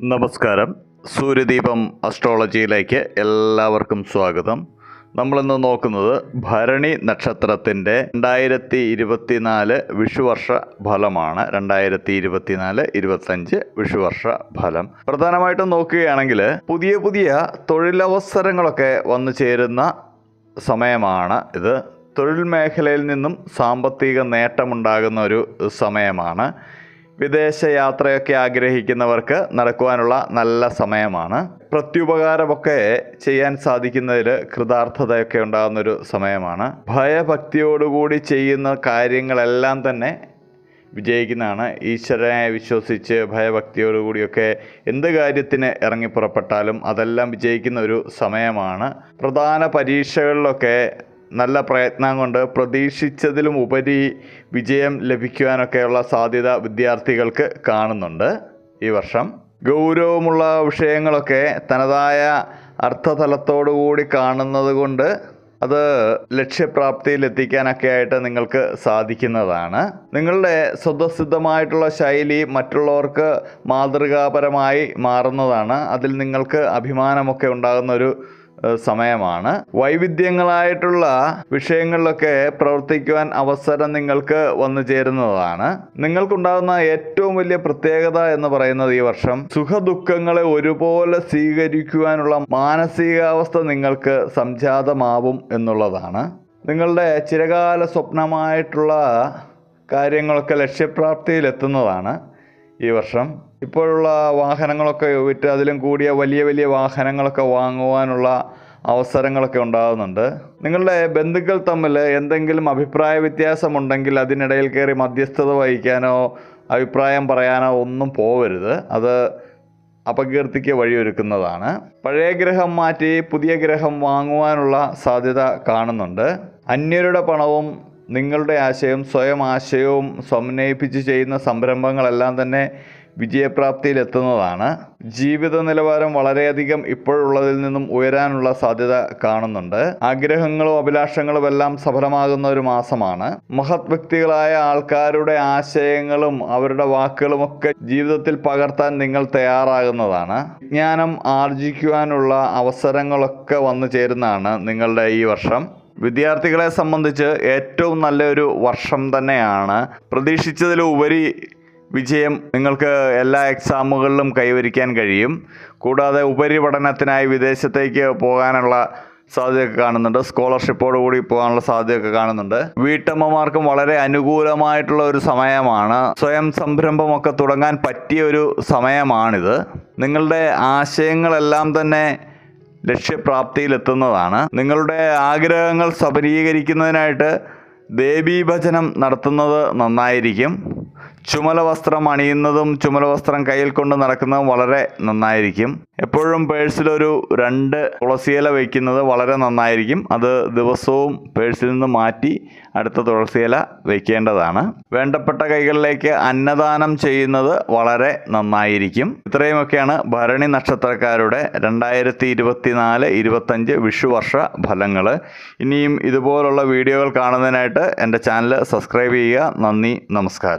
നമസ്കാരം. സൂര്യദീപം അസ്ട്രോളജിയിലേക്ക് എല്ലാവർക്കും സ്വാഗതം. നമ്മളിന്ന് നോക്കുന്നത് ഭരണി നക്ഷത്രത്തിന്റെ രണ്ടായിരത്തി ഇരുപത്തിനാല് വിഷുവർഷ ഫലമാണ്. രണ്ടായിരത്തി ഇരുപത്തിനാല് ഇരുപത്തഞ്ച് വിഷുവർഷ ഫലം. പ്രധാനമായിട്ടും നോക്കുകയാണെങ്കിൽ പുതിയ പുതിയ തൊഴിലവസരങ്ങളൊക്കെ വന്നു ചേരുന്ന സമയമാണ് ഇത്. തൊഴിൽ മേഖലയിൽ നിന്നും സാമ്പത്തിക നേട്ടമുണ്ടാകുന്ന ഒരു സമയമാണ്. വിദേശ യാത്രയൊക്കെ ആഗ്രഹിക്കുന്നവർക്ക് നടക്കുവാനുള്ള നല്ല സമയമാണ്. പ്രത്യുപകാരമൊക്കെ ചെയ്യാൻ സാധിക്കുന്നതിൽ കൃതാർത്ഥതയൊക്കെ ഉണ്ടാകുന്ന ഒരു സമയമാണ്. ഭയഭക്തിയോടുകൂടി ചെയ്യുന്ന കാര്യങ്ങളെല്ലാം തന്നെ വിജയിക്കുന്നതാണ്. ഈശ്വരനെ വിശ്വസിച്ച് ഭയഭക്തിയോടുകൂടിയൊക്കെ എന്ത് കാര്യത്തിന് ഇറങ്ങി പുറപ്പെട്ടാലും അതെല്ലാം വിജയിക്കുന്ന ഒരു സമയമാണ്. പ്രധാന പരീക്ഷകളിലൊക്കെ നല്ല പ്രയത്നം കൊണ്ട് പ്രതീക്ഷിച്ചതിലും ഉപരി വിജയം ലഭിക്കുവാനൊക്കെയുള്ള സാധ്യത വിദ്യാർത്ഥികൾക്ക് കാണുന്നുണ്ട് ഈ വർഷം. ഗൗരവമുള്ള വിഷയങ്ങളൊക്കെ തനതായ അർത്ഥതലത്തോടുകൂടി കാണുന്നത് കൊണ്ട് അത് ലക്ഷ്യപ്രാപ്തിയിൽ എത്തിക്കാനൊക്കെ ആയിട്ട് നിങ്ങൾക്ക് സാധിക്കുന്നതാണ്. നിങ്ങളുടെ സ്വതസിദ്ധമായിട്ടുള്ള ശൈലി മറ്റുള്ളവർക്ക് മാതൃകാപരമായി മാറുന്നതാണ്. അതിൽ നിങ്ങൾക്ക് അഭിമാനമൊക്കെ ഉണ്ടാകുന്ന ഒരു ഏഹ് സമയമാണ്. വൈവിധ്യങ്ങളായിട്ടുള്ള വിഷയങ്ങളിലൊക്കെ പ്രവർത്തിക്കുവാൻ അവസരം നിങ്ങൾക്ക് വന്നു ചേരുന്നതാണ്. നിങ്ങൾക്കുണ്ടാകുന്ന ഏറ്റവും വലിയ പ്രത്യേകത എന്ന് പറയുന്നത് ഈ വർഷം സുഖദുഃഖങ്ങളെ ഒരുപോലെ സ്വീകരിക്കുവാനുള്ള മാനസികാവസ്ഥ നിങ്ങൾക്ക് സംജാതമാവും എന്നുള്ളതാണ്. നിങ്ങളുടെ ചിരകാല സ്വപ്നമായിട്ടുള്ള കാര്യങ്ങളൊക്കെ ലക്ഷ്യപ്രാപ്തിയിൽ എത്തുന്നതാണ് ഈ വർഷം. ഇപ്പോഴുള്ള വാഹനങ്ങളൊക്കെ വിറ്റ് അതിലും കൂടിയ വലിയ വലിയ വാഹനങ്ങളൊക്കെ വാങ്ങുവാനുള്ള അവസരങ്ങളൊക്കെ ഉണ്ടാകുന്നുണ്ട്. നിങ്ങളുടെ ബന്ധുക്കൾ തമ്മിൽ എന്തെങ്കിലും അഭിപ്രായ വ്യത്യാസമുണ്ടെങ്കിൽ അതിനിടയിൽ കയറി മധ്യസ്ഥത വഹിക്കാനോ അഭിപ്രായം പറയാനോ ഒന്നും പോവരുത്. അത് അപകീർത്തിക്ക് വഴിയൊരുക്കുന്നതാണ്. പഴയ ഗ്രഹം മാറ്റി പുതിയ ഗ്രഹം വാങ്ങുവാനുള്ള സാധ്യത കാണുന്നുണ്ട്. അന്യരുടെ പണവും നിങ്ങളുടെ ആശയം സ്വയം ആശയവും സമന്വയിപ്പിച്ച് ചെയ്യുന്ന സംരംഭങ്ങളെല്ലാം തന്നെ വിജയപ്രാപ്തിയിലെത്തുന്നതാണ്. ജീവിത നിലവാരം വളരെയധികം ഇപ്പോഴുള്ളതിൽ നിന്നും ഉയരാനുള്ള സാധ്യത കാണുന്നുണ്ട്. ആഗ്രഹങ്ങളും അഭിലാഷങ്ങളും എല്ലാം സഫലമാകുന്ന ഒരു മാസമാണ്. മഹത് വ്യക്തികളായ ആൾക്കാരുടെ ആശയങ്ങളും അവരുടെ വാക്കുകളുമൊക്കെ ജീവിതത്തിൽ പകർത്താൻ നിങ്ങൾ തയ്യാറാകുന്നതാണ്. വിജ്ഞാനം ആർജിക്കുവാനുള്ള അവസരങ്ങളൊക്കെ വന്നു ചേരുന്നതാണ് നിങ്ങളുടെ ഈ വർഷം. വിദ്യാർത്ഥികളെ സംബന്ധിച്ച് ഏറ്റവും നല്ലൊരു വർഷം തന്നെയാണ്. പ്രതീക്ഷിച്ചതിലുപരി വിജയം നിങ്ങൾക്ക് എല്ലാ എക്സാമുകളിലും കൈവരിക്കാൻ കഴിയും. കൂടാതെ ഉപരിപഠനത്തിനായി വിദേശത്തേക്ക് പോകാനുള്ള സാധ്യതയൊക്കെ കാണുന്നുണ്ട്. സ്കോളർഷിപ്പോട് കൂടി പോകാനുള്ള സാധ്യതയൊക്കെ കാണുന്നുണ്ട്. വീട്ടമ്മമാർക്കും വളരെ അനുകൂലമായിട്ടുള്ള ഒരു സമയമാണ്. സ്വയം സംരംഭമൊക്കെ തുടങ്ങാൻ പറ്റിയ ഒരു സമയമാണിത്. നിങ്ങളുടെ ആശയങ്ങളെല്ലാം തന്നെ ലക്ഷ്യപ്രാപ്തിയിലെത്തുന്നതാണ്. നിങ്ങളുടെ ആഗ്രഹങ്ങൾ സബലീകരിക്കുന്നതിനായിട്ട് ദേവീഭജനം നടത്തുന്നത് നന്നായിരിക്കും. ചുമല വസ്ത്രം അണിയുന്നതും ചുമല വസ്ത്രം കയ്യിൽ കൊണ്ട് നടക്കുന്നതും വളരെ നന്നായിരിക്കും. എപ്പോഴും പേഴ്സിലൊരു രണ്ട് തുളസിയില വയ്ക്കുന്നത് വളരെ നന്നായിരിക്കും. അത് ദിവസവും പേഴ്സിൽ നിന്ന് മാറ്റി അടുത്ത തുളസിയില വയ്ക്കേണ്ടതാണ് വേണ്ടപ്പെട്ട കൈകളിലേക്ക് അന്നദാനം ചെയ്യുന്നത് വളരെ നന്നായിരിക്കും. ഇത്രയുമൊക്കെയാണ് ഭരണി നക്ഷത്രക്കാരുടെ രണ്ടായിരത്തി ഇരുപത്തിനാല് ഇരുപത്തഞ്ച് വിഷുവർഷ ഫലങ്ങൾ ഇനിയും ഇതുപോലുള്ള വീഡിയോകൾ കാണുന്നതിനായിട്ട് എന്റെ ചാനൽ സബ്സ്ക്രൈബ് ചെയ്യുക. നന്ദി നമസ്കാരം.